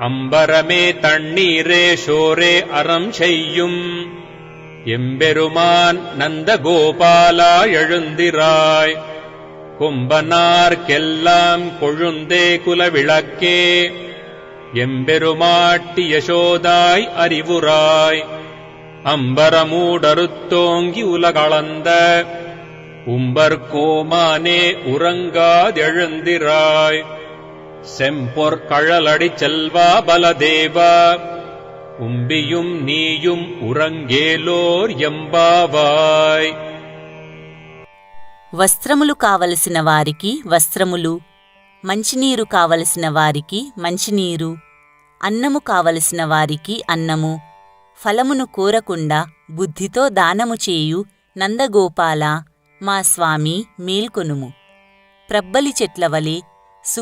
அம்பரமே தண்ணீரே ஷோரே அறம் செய்யும். எம்பெருமான் நந்தகோபாலா எழுந்திராய். கும்பனார்க்கெல்லாம் கொழுந்தே குலவிளக்கே. எம்பெருமாட்டி யசோதாய் அறிவுராய். அம்பரமூடருத்தோங்கி உலகளந்த. உம்பர்கோமானே உறங்காதெழுந்திராய். செம்பொற்கழலடி செல்வா பலதேவா உம்பியும் நீயும் உறங்கேலோர் எம்பாவாய் వస్త్రములు కావలసిన వారికి వస్త్రములు మంచినీరు కావలసిన వారికి మంచినీరు అన్నము కావలసిన వారికి అన్నము ఫలమును కోరకుండా బుద్ధితో దానము చేయు నందగోపాల మా స్వామి మేల్కొనుము ప్రబ్బలి చెట్ల వలె సు